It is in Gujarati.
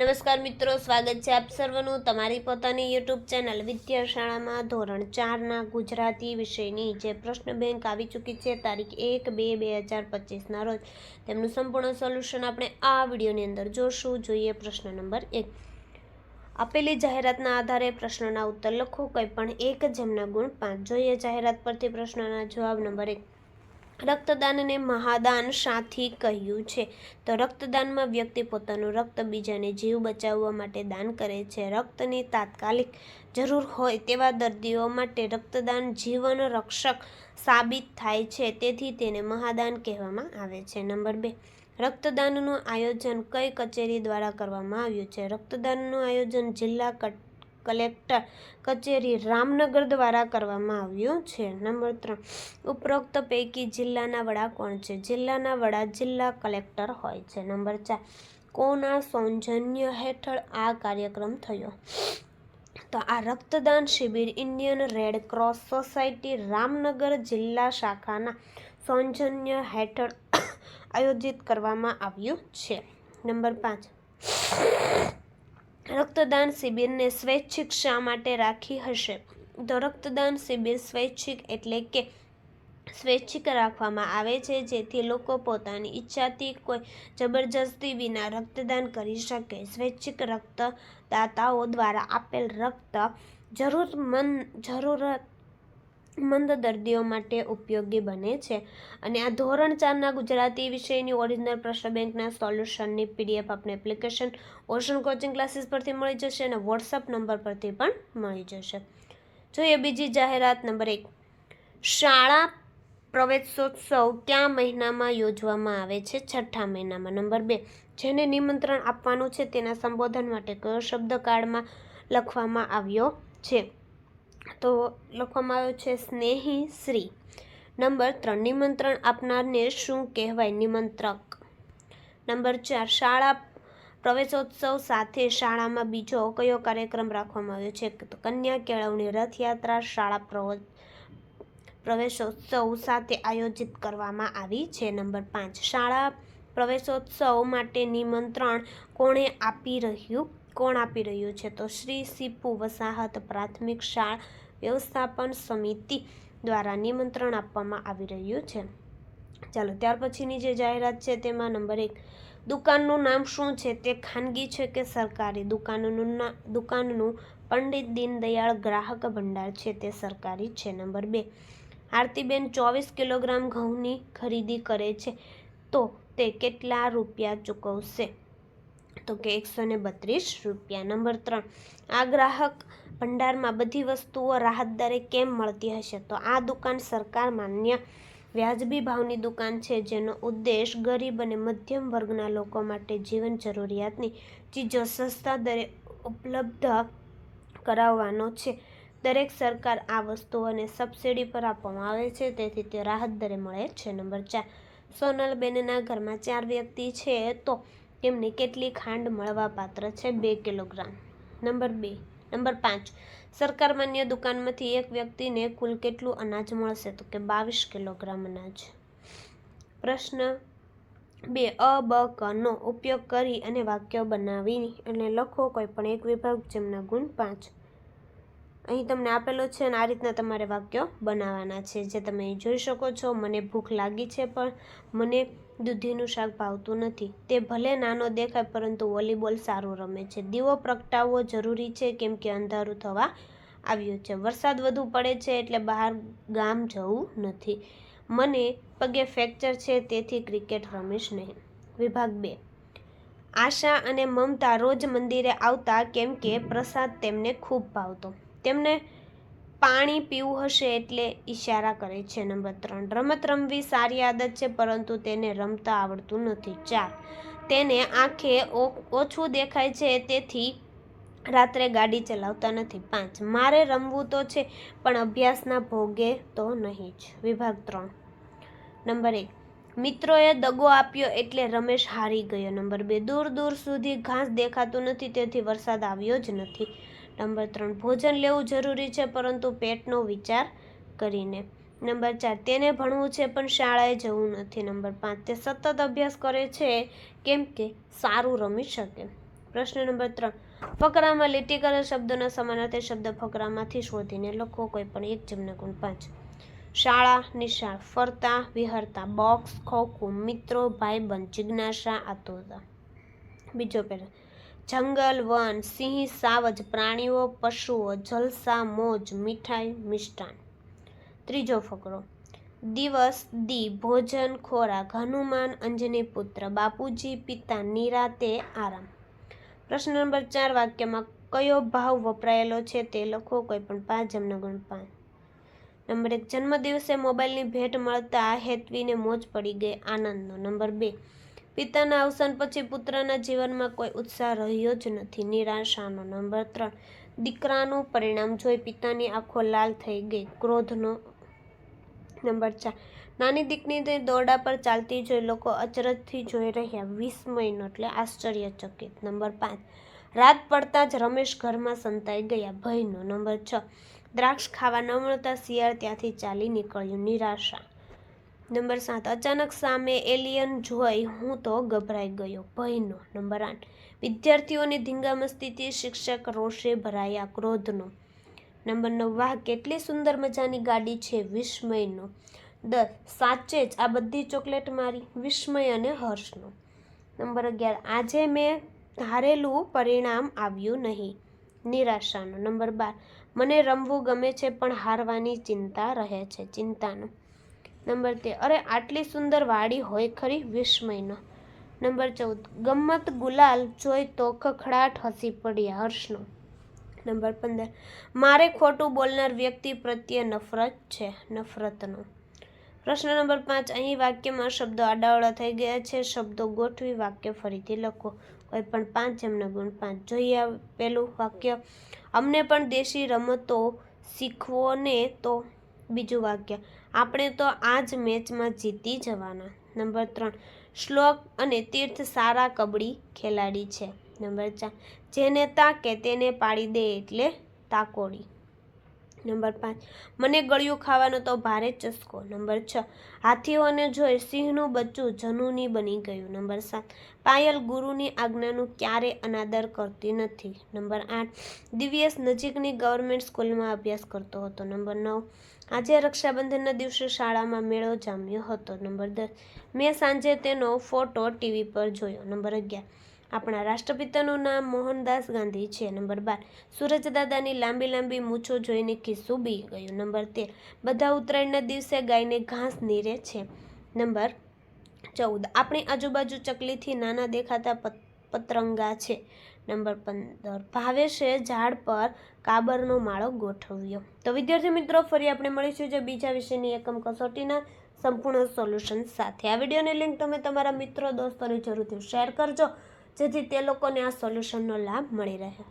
નમસ્કાર મિત્રો, સ્વાગત છે આપ સર્વનું. તમારી પોતાની યુટ્યુબ ચેનલ વિદ્યાશાળામાં ધોરણ ચારના ગુજરાતી વિષયની જે પ્રશ્ન બેંક આવી ચૂકી છે, તારીખ એક બે બે હજાર પચીસના રોજ. તેમનું સંપૂર્ણ સોલ્યુશન આપણે આ વિડીયોની અંદર જોશું. જોઈએ પ્રશ્ન નંબર એક. આપેલી જાહેરાતના આધારે પ્રશ્નના ઉત્તર લખો. કંઈ પણ એક જેમના ગુણ પાંચ. જોઈએ જાહેરાત પરથી પ્રશ્નના જવાબ નંબર એક. રક્તદાનને મહાદાન સાથી કહ્યું છે. તો રક્તદાનમાં વ્યક્તિ પોતાનું રક્ત બીજાને જીવ બચાવવા માટે દાન કરે છે. રક્તની તાત્કાલિક જરૂર હોય તેવા દર્દીઓ માટે રક્તદાન જીવન રક્ષક સાબિત થાય છે. તેથી તેને મહાદાન કહેવામાં આવે છે. નંબર બે. રક્તદાનનું આયોજન કઈ કચેરી દ્વારા કરવામાં આવ્યું છે? રક્તદાનનું આયોજન જિલ્લા કટ કલેક્ટર કચેરી રામનગર દ્વારા કરવામાં આવ્યું છે. નંબર ત્રણ, ઉપરોક્ત પૈકી જિલ્લાના વડા કોણ છે? જિલ્લાના વડા જિલ્લા કલેક્ટર હોય છે. નંબર ચાર, કોના સૌજન્ય હેઠળ આ કાર્યક્રમ થયો? તો આ રક્તદાન શિબિર Indian Red Cross Society Ramnagar જિલ્લા શાખાના સૌજન્ય હેઠળ આયોજિત કરવામાં આવ્યું છે. નંબર પાંચ રક્તદાન શિબિરને સ્વૈચ્છિક શા માટે રાખી હશે? તો રક્તદાન શિબિર સ્વૈચ્છિક એટલે કે સ્વૈચ્છિક રાખવામાં આવે છે, જેથી લોકો પોતાની ઈચ્છાથી કોઈ જબરજસ્તી વિના રક્તદાન કરી શકે. સ્વૈચ્છિક રક્તદાતાઓ દ્વારા આપેલ રક્ત જરૂરમંદ, જરૂરત મંદ દર્દીઓ માટે ઉપયોગી બને છે. અને આ ધોરણ ચારના ગુજરાતી વિષયની ઓરિજિનલ પ્રશ્ન બેંકના સોલ્યુશનની પીડીએફ આપણે એપ્લિકેશન ઓશન કોચિંગ ક્લાસીસ પરથી મળી જશે અને વોટ્સઅપ નંબર પરથી પણ મળી જશે. જોઈએ બીજી જાહેરાત નંબર એક. શાળા પ્રવેશોત્સવ કયા મહિનામાં યોજવામાં આવે છે? છઠ્ઠા મહિનામાં. નંબર બે. જેને નિમંત્રણ આપવાનું છે તેના સંબોધન માટે કયો શબ્દ કાર્ડમાં લખવામાં આવ્યો છે? તો લખવામાં આવ્યો છે, સ્નેહી શ્રી. નંબર ત્રણ, નિમંત્રણ આપનારને શું કહેવાય? નિમંત્રક. નંબર ચાર, શાળા પ્રવેશોત્સવ સાથે શાળામાં બીજો કયો કાર્યક્રમ રાખવામાં આવ્યો છે? તો કન્યા કેળવણી, રથયાત્રા, શાળા પ્રવ પ્રવેશોત્સવ સાથે આયોજિત કરવામાં આવી છે. નંબર પાંચ, શાળા પ્રવેશોત્સવ માટે નિમંત્રણ કોણે આપી રહ્યું? કોણ આપી રહ્યું છે? તો શ્રી સીપુ વસાહત પ્રાથમિક શાળા વ્યવસ્થાપન સમિતિ દ્વારા નિમંત્રણ આપવામાં આવી રહ્યું છે. ચાલો, ત્યાર પછીની જે જાહેરાત છે તેમાં નંબર એક. દુકાનનું નામ શું છે? તે ખાનગી છે કે સરકારી? દુકાનનું ના, દુકાનનું પંડિત દીનદયાળ ગ્રાહક ભંડાર છે તે સરકારી છે. નંબર બે. આરતીબેન ચોવીસ કિલોગ્રામ ઘઉંની ખરીદી કરે છે તો તે કેટલા રૂપિયા ચૂકવશે? તો કે એકસો ને બત્રીસ રૂપિયા. નંબર ત્રણ, આ ગ્રાહક ભંડારમાં બધી વસ્તુઓ રાહત દરે કેમ મળતી હશે? તો આ દુકાન સરકાર માન્ય વ્યાજબી ભાવની દુકાન છે, જેનો ઉદ્દેશ ગરીબ અને મધ્યમ વર્ગના લોકો માટે જીવન જરૂરિયાતની ચીજો સસ્તા દરે ઉપલબ્ધ કરાવવાનો છે. દરેક સરકાર આ વસ્તુઓને સબસિડી પર આપવામાં આવે છે, તેથી તે રાહત દરે મળે છે. નંબર ચાર, સોનલબેનના ઘરમાં ચાર વ્યક્તિ છે, તો તેમને કેટલી ખાંડ મળવા પાત્ર છે? બે કિલોગ્રામ. નંબર બે. નંબર પાંચ. સરકાર માન્ય દુકાનમાંથી એક વ્યક્તિને કુલ કેટલું અનાજ મળશે? તો કે બાવીસ કિલોગ્રામ અનાજ. પ્રશ્ન બે. અ, બ, ક નો ઉપયોગ કરી અને વાક્ય બનાવી અને લખો કોઈ પણ એક વિભાગ જેમના ગુણ પાંચ. અહીં તમને આપેલો છે અને આ રીતના તમારે વાક્યો બનાવવાના છે. જે તમે જોઈ શકો છો. મને ભૂખ લાગી છે પણ મને દૂધીનું શાક ભાવતું નથી. તે ભલે નાનો દેખાય, પરંતુ વોલીબોલ સારું રમે છે. દીવો પ્રગટાવવો જરૂરી છે, કેમ કે અંધારું થવા આવ્યું છે. વરસાદ વધુ પડે છે એટલે બહાર ગામ જવું નથી. મને પગે ફ્રેક્ચર છે, તેથી ક્રિકેટ રમીશ નહીં. વિભાગ બે. આશા અને મમતા રોજ મંદિરે આવતા, કેમ કે પ્રસાદ તેમને ખૂબ ભાવતો. તેમને પાણી પીવું હશે એટલે ઈશારા કરે છે નંબર ત્રણ. રમત રમવી સારી આદત છે, પરંતુ તેને રમતા આવડતું નથી. ચાર, તેને આંખે ઓછું દેખાય છે, તેથી રાત્રે ગાડી ચલાવતા નથી. પાંચ, મારે રમવું તો છે, પણ અભ્યાસના ભોગે તો નહીં જ. વિભાગ ત્રણ. નંબર એક, મિત્રોએ દગો આપ્યો એટલે રમેશ હારી ગયો. નંબર બે દૂર દૂર સુધી ઘાસ દેખાતું નથી, તેથી વરસાદ આવ્યો જ નથી. નંબર ત્રણ, ભોજન લેવું જરૂરી છે પરંતુ પેટનો વિચાર કરીને. નંબર ચાર, તેને ભણવું છે પણ શાળાએ જવું નથી. નંબર પાંચ, તે સતત અભ્યાસ કરે છે કેમ કે સારું રમી શકે. પ્રશ્ન નંબર ત્રણ, ફકરામાં લીટી કરેલ શબ્દોના સમાનાર્થી શબ્દ ફકરામાંથી શોધીને લખો કોઈ પણ એક જમના ગુણ પાંચ. શાળા, નિશાળ, ફરતા, વિહરતા, બોક્સ, ખોખું, મિત્રો, ભાઈબંધ, જિજ્ઞાસા, આતુરતા. બીજો પેલો જંગલ વન, સિંહ, સાવજ, પ્રાણીઓ, પશુઓ, જલસા, મોજ, મીઠાઈ, મિષ્ટાન. ત્રીજો ફકરો. દિવસ, દી, ભોજન, ખોરાક, હનુમાન, અંજની પુત્ર, બાપુજી, પિતા નિરાતે આરામ. પ્રશ્ન નંબર ચાર વાક્યમાં કયો ભાવ વપરાયેલો છે તે લખો કોઈ પણ પાંચ, જમના ગુણ પાંચ. નંબર એક, જન્મદિવસે મોબાઈલની ભેટ મળતા હેતવીને મોજ પડી ગઈ આનંદનો. નંબર બે પિતાના અવસાન પછી પુત્રના જીવનમાં કોઈ ઉત્સાહ રહ્યો જ નથી. નિરાશાનો નંબર ત્રણ. દીકરાનું પરિણામ જોઈ પિતાની આંખો લાલ થઈ ગઈ. ક્રોધનો નંબર ચાર. નાની દીકરીને દોરડા પર ચાલતી જોઈ લોકો અચરજથી જોઈ રહ્યા. વિસ્મયનો એટલે આશ્ચર્યચકિત. નંબર પાંચ. રાત પડતા જ રમેશ ઘરમાં સંતાઈ ગયા. ભયનો. નંબર છ. દ્રાક્ષ ખાવા ન મળતા શિયાળ ત્યાંથી ચાલી નીકળ્યું. નિરાશા. નંબર સાત, અચાનક સામે એલિયન જોઈ હું તો ગભરાઈ ગયો. ભયનો. નંબર આઠ, વિદ્યાર્થીઓની ધીંગામસ્તીથી શિક્ષક રોષે ભરાયા ક્રોધનો. નંબર નવ, વાહ, કેટલી સુંદર મજાની ગાડી છે, વિસ્મયનો. દસ સાચે જ આ બધી ચોકલેટ મારી, વિસ્મય અને હર્ષનો. નંબર અગિયાર, આજે મેં ધારેલું પરિણામ આવ્યું નહીં. નિરાશાનો. નંબર બાર, મને રમવું ગમે છે, પણ હારવાની ચિંતા રહે છે, ચિંતાનો. નંબર તેર અરે, આટલી સુંદર વાડી હોય ખરી વિસ્મયનો નંબર ચૌદ. ગમ્મત ગુલાલ જોઈ તો ખખડાટ હસી પડ્યા હર્ષનો. નંબર પંદર. મારે ખોટું બોલનાર વ્યક્તિ પ્રત્યે નફરત છે, નફરતનો. પ્રશ્ન નંબર પાંચ. અહીં વાક્યમાં શબ્દો આડાવડા થઈ ગયા છે, શબ્દો ગોઠવી વાક્ય ફરીથી લખો. કોઈ પણ પાંચ એમના ગુણ પાંચ. જોઈએ પેલું વાક્ય. અમને પણ દેશી રમતો શીખવો ને તો બીજું વાક્ય. આપણે તો આ જ મેચમાં જીતી જવાના. નંબર ત્રણ, શ્લોક અને તીર્થ સારા કબડ્ડી ખેલાડી છે. નંબર ચાર જેને તાકે તેને પાડી દે એટલે તાકોડી. નંબર પાંચ. મને ગળ્યું ખાવાનો તો ભારે ચસ્કો. નંબર છ. હાથીઓને જોઈ સિંહનું બચ્ચું જનુની બની ગયું. નંબર સાત. પાયલ ગુરુની આજ્ઞાનું ક્યારે અનાદર કરતી નથી. નંબર આઠ. દિવ્યેશ નજીકની ગવર્મેન્ટ સ્કૂલમાં અભ્યાસ કરતો હતો. નંબર નવ. આજે રક્ષાબંધનના દિવસે શાળામાં મેળો જામ્યો હતો. નંબર દસ. મેં સાંજે તેનો ફોટો ટીવી પર જોયો. નંબર અગિયાર. આપણા રાષ્ટ્રપિતાનું નામ મોહનદાસ ગાંધી છે. નંબર બાર સૂરજદાદાની લાંબી લાંબી મૂછો જોઈને ખીસ્સું બી ગયું. નંબર તેર, બધા ઉત્તરાયણના દિવસે ગાયને ઘાસ નીરે છે. નંબર ચૌદ, આપણી આજુબાજુ ચકલીથી નાના દેખાતા પત- પતરંગા છે. નંબર પંદર, ભાવેશે ઝાડ પર કાબરનો માળો ગોઠવ્યો. તો વિદ્યાર્થી મિત્રો, ફરી આપણે મળીશું જે બીજા વિષયની એકમ કસોટીના સંપૂર્ણ સોલ્યુશન સાથે. આ વિડીયોની લિંક તમે તમારા મિત્રો, દોસ્તોને જરૂરથી શેર કરજો. જેથી તે લોકોને આ સોલ્યુશનનો લાભ મળી રહે.